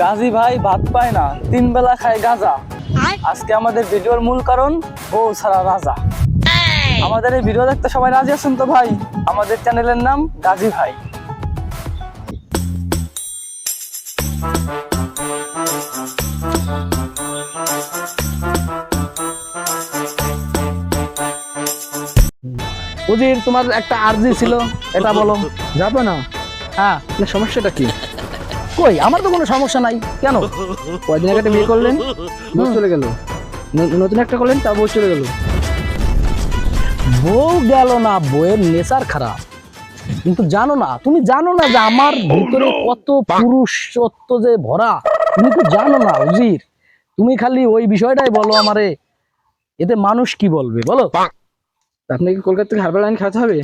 গাজী ভাই ভাত পায় না তিন বেলা খায় গাজা। আজকে আমাদের ভিডিওর মূল কারণ বউ ছাড়া রাজা। আমাদের এই ভিডিও দেখতে সবাই রাজি আছেন তো ভাই? আমাদের চ্যানেলের নাম গাজী ভাই। উজির তোমার একটা আর্জি ছিল এটা বলো। যাব না? হ্যাঁ সমস্যাটা কি? কই? আমার তো কোনো সমস্যা নাই। কেন? কয়দিন আগে একটা বিয়ে করলেন? বউ চলে গেল। নতুন একটা করলেন তা বউ চলে গেল। বউ গেল না বউয়ের নেচার খারাপ। কিন্তু জানো না তুমি জানো না যে আমার ভিতরে কত পুরুষত্ব যে ভরা? তুমি তো জানো না উজির। তুমি খালি ওই বিষয়টাই বলো আমারে। এতে মানুষ কি বলবে বলো? তা আপনি কি কলকাতা থেকে হারবাল লাইন খাওয়াতে হবে?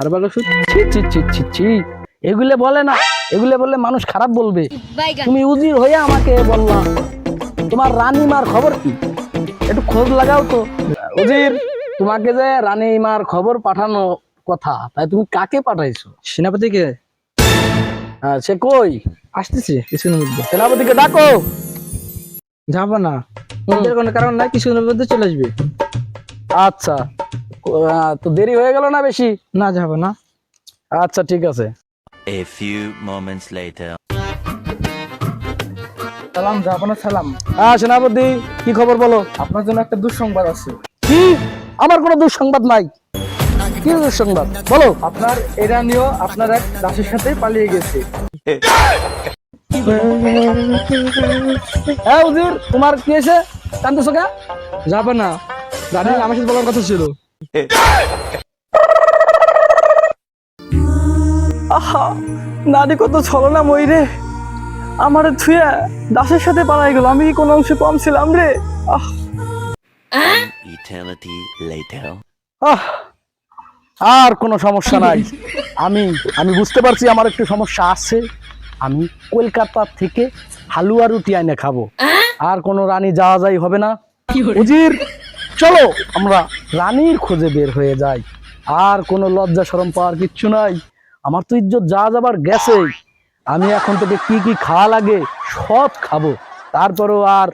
হারবাল ওষুধ? ছি ছি ছি ছি ছি। এগুলো বলে না এগুলো বললে মানুষ খারাপ বলবে। তুমি উজির হয়ে আমাকে বললা। তোমার রানীমার খবর কি? একটু খোঁজ লাগাও তো। উজির তোমাকে যে রানীমার খবর পাঠানো কথা তাই তুমি কাকে পাঠাইছো? সেনাপতিকে। হ্যাঁ, সে কই? আসতেছি কিছুদিনের মধ্যে। সেনাপতিকে ডাকো। যাব না। ওদের কোনো কারণ নাই কিছুদিনের মধ্যে চলে আসবে। আচ্ছা। তো দেরি হয়ে গেল না বেশি? না যাব না। আচ্ছা ঠিক আছে। A few moments later. সালাম না সালাম। হ্যাঁ সেনাপতি কি খবর বলো? আপনার জন্য একটা দুঃসংবাদ আছে। কি? আমার কোনো দুঃসংবাদ নাই। কি দুঃসংবাদ? বলো। আপনার এরানিও আপনার এক দাসের সাথে পালিয়ে গেছে। হ্যাঁ উজির তোমার কি এসে কান্দছো কে যাব না। রানী আমার সাথে বলার কথা ছিল। আহা নারী কত ছলনা মই রে। আমার থুয়া দাসের সাথে পালাই গেল আমি কোনো অংশে কম ছিলাম রে? আহ। Eternity later. আহ আর কোনো সমস্যা নাই। আমি আমি বুঝতে পারছি আমার একটু সমস্যা আছে। আমি কলকাতা থেকে হালুয়া রুটি আইনে খাব। আর কোনো রানী যাওয়া যাই হবে না। উজির চলো আমরা রানীর খোঁজে বের হয়ে যাই। আর কোনো লজ্জা শরম পাওয়ার কিচ্ছু নাই। আমার তো ইজ্জত যা যাবার গেছে আমি এখন থেকে কি কি খাওয়া লাগে সব খাব। তারপরেও আর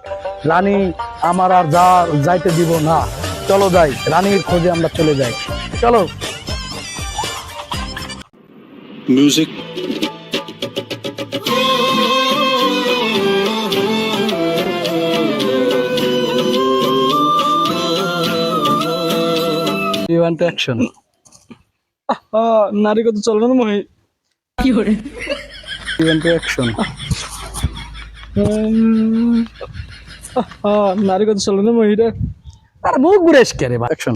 রানী আমার আর যা যাইতে দিব না। চলো যাই রানীর খোঁজে আমরা চলে যাই। চলো। ওয়ান্ট অ্যাকশন নারী কত চলবে না মহি। কি করে? ইভেন্ট অ্যাকশন নারী কত চলবে না মহিরা আর মুখ ঘুরে এসকে রে অ্যাকশন